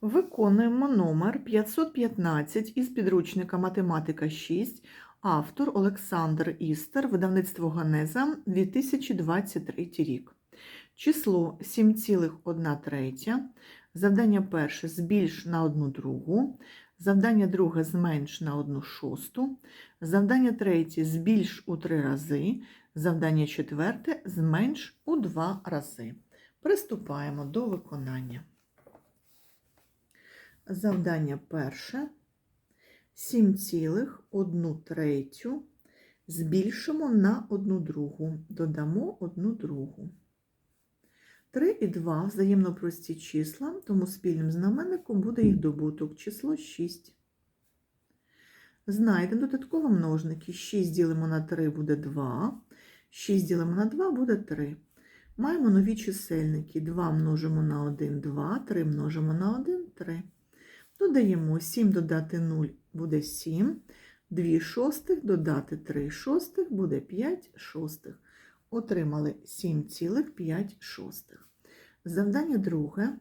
Виконуємо номер 515 із підручника Математика 6, автор Олександр Істер, видавництво Ганеза, 2023 рік. Число 7,1 третя. Завдання перше збільш на 1 другу. Завдання друге зменш на 1 шосту. Завдання третє збільш у 3 рази. Завдання четверте зменш у 2 рази. Приступаємо до виконання. Завдання перше. 7,1 третю збільшимо на 1 другу. Додамо 1 другу. 3 і 2 взаємно прості числа, тому спільним знаменником буде їх добуток, число 6. Знайдемо додатково множники. 6 ділимо на 3 буде 2, 6 ділимо на 2 буде 3. Маємо нові чисельники. 2 множимо на 1, 2, 3 множимо на 1, 3. Додаємо 7 додати 0 буде 7, 2 шостих додати 3 шостих буде 5 шостих. Отримали 7,5 шостих. Завдання друге.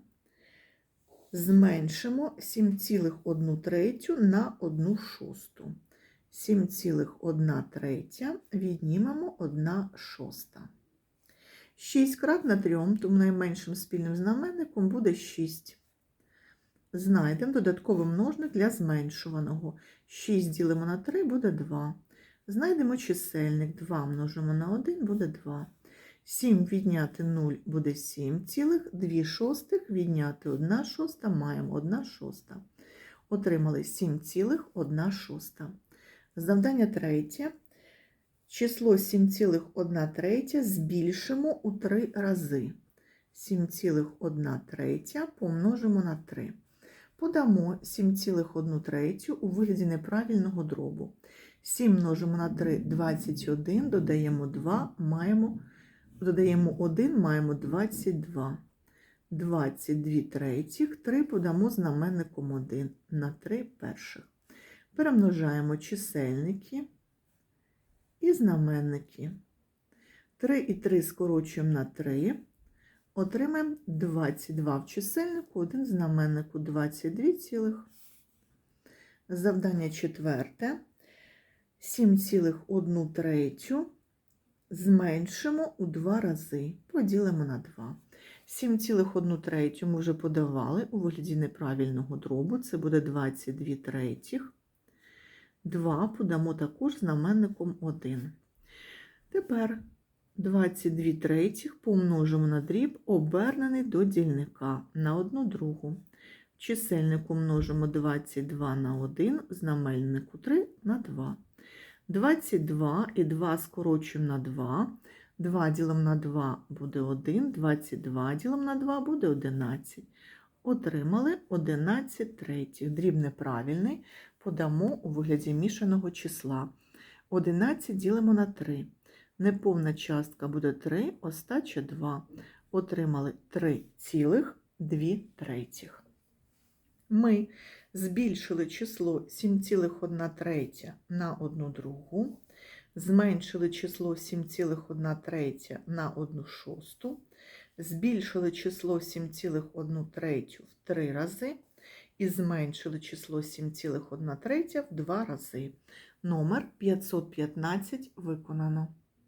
Зменшимо 7,1 третю на 1 шосту. 7,1 третя віднімемо 1 шоста. 6 крат на 3, тому найменшим спільним знаменником буде 6. Знайдемо додатковий множник для зменшуваного. 6 ділимо на 3 буде 2. Знайдемо чисельник 2 множимо на 1 буде 2. 7 відняти 0 буде 7 цілих, 2 шостих відняти 1 шоста маємо 1 шоста. Отримали 7 цілих 1 шоста. Завдання третє. Число 7,1 третя збільшимо у 3 рази. 7,1 третя помножимо на 3. Подамо 7,1 третю у вигляді неправильного дробу. 7 множимо на 3 21, додаємо 2, маємо, додаємо 1, маємо 22. 22 третіх, 3 подамо знаменником 1 на 3 перших. Перемножаємо чисельники і знаменники. 3 і 3 скорочуємо на 3. Отримаємо 22 в чисельнику, 1 знаменнику 22 цілих. Завдання четверте. 7,1 третю зменшимо у 2 рази. Поділимо на 2. 7,1 третю ми вже подавали у вигляді неправильного дробу. Це буде 22 третіх. 2 подамо також знаменником 1. Тепер 22 третіх помножимо на дріб, обернений до дільника на 1 другу. В чисельнику множимо 22 на 1, знаменнику 3 на 2. 22 і 2 скорочуємо на 2. 2 ділимо на 2 буде 1, 22 ділимо на 2 буде 11. Отримали 11 третіх. Дріб неправильний подамо у вигляді мішаного числа. 11 ділимо на 3. Неповна частка буде 3, остача 2. Отримали 3,2 третіх. Ми збільшили число 7,1 третя на 1 другу, зменшили число 7,1 третя на 1 шосту, збільшили число 7,1 третю в 3 рази і зменшили число 7,1 третя в 2 рази. Номер 515 виконано.